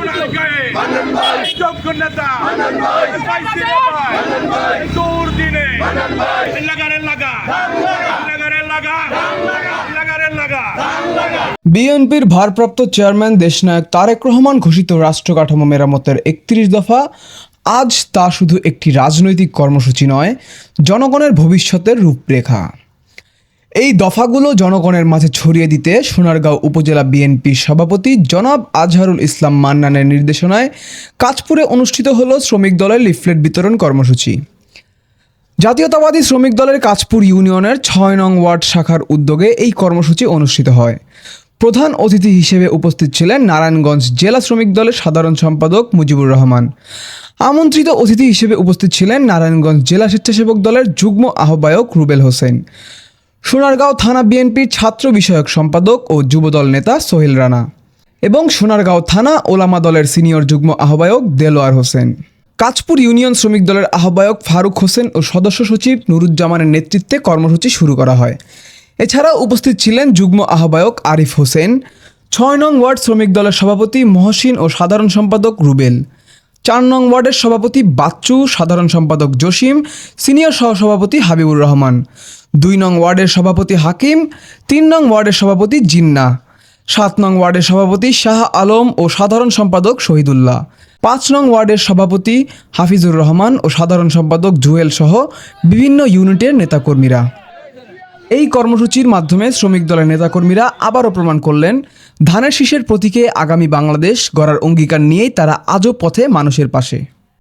সোনালিকায় যোগ্য নেতা পাইছি রে ভাই দুর্দিনে। লাগারে লাগা। লাগারে লাগা। লাগারে লাগা। বিএনপির ভারপ্রাপ্ত চেয়ারম্যান দেশনায়ক তারেক রহমান ঘোষিত রাষ্ট্র কাঠামো মেরামতের একত্রিশ দফা। আজ তা শুধু একটি রাজনৈতিক কর্মসূচি নয় জনগণের ভবিষ্যতের রূপরেখা। এই দফাগুলো জনগণের মাঝে ছড়িয়ে দিতে সোনারগাঁও উপজেলা বিএনপির সভাপতি জনাব আজহারুল ইসলাম মান্নানের নির্দেশনায় কাজপুরে অনুষ্ঠিত হলো শ্রমিক দলের লিফলেট বিতরণ কর্মসূচি। জাতীয়তাবাদী শ্রমিক দলের কাজপুর ইউনিয়নের ছয় নং ওয়ার্ড শাখার উদ্যোগে এই কর্মসূচি অনুষ্ঠিত হয়। প্রধান অতিথি হিসেবে উপস্থিত ছিলেন নারায়ণগঞ্জ জেলা শ্রমিক দলের সাধারণ সম্পাদক মুজিবুর রহমান। আমন্ত্রিত অতিথি হিসেবে উপস্থিত ছিলেন নারায়ণগঞ্জ জেলা স্বেচ্ছাসেবক দলের যুগ্ম আহ্বায়ক রুবেল হোসেন। সোনারগাঁও থানা বিএনপির ছাত্র বিষয়ক সম্পাদক ও যুবদল নেতা সোহেল রানা এবং সোনারগাঁও থানা ওলামা দলের সিনিয়র যুগ্ম আহ্বায়ক দেলোয়ার হোসেন। কাঁচপুর ইউনিয়ন শ্রমিক দলের আহ্বায়ক ফারুক হোসেন ও সদস্য সচিব নুরুজ্জামানের নেতৃত্বে কর্মসূচি শুরু করা হয়। এছাড়াও উপস্থিত ছিলেন যুগ্ম আহ্বায়ক আরিফ হোসেন, ছয় নং ওয়ার্ড শ্রমিক দলের সভাপতি মহসিন ও সাধারণ সম্পাদক রুবেল, চার নং ওয়ার্ডের সভাপতি বাচ্চু, সাধারণ সম্পাদক জসিম, সিনিয়র সহসভাপতি হাবিবুর রহমান। দুই নং ওয়ার্ডের সভাপতি হাকিম, তিন নং ওয়ার্ডের সভাপতি জিন্না, সাত নং ওয়ার্ডের সভাপতি শাহ আলম ও সাধারণ সম্পাদক শহীদুল্লাহ, পাঁচ নং ওয়ার্ডের সভাপতি হাফিজুর রহমান ও সাধারণ সম্পাদক জুয়েল সহ বিভিন্ন ইউনিটের নেতাকর্মীরা। এই কর্মসূচির মাধ্যমে শ্রমিক দলের নেতাকর্মীরা আবারও প্রমাণ করলেন, ধানের শীষের প্রতীকে আগামী বাংলাদেশ গড়ার অঙ্গীকার নিয়েই তারা আজও পথে মানুষের পাশে।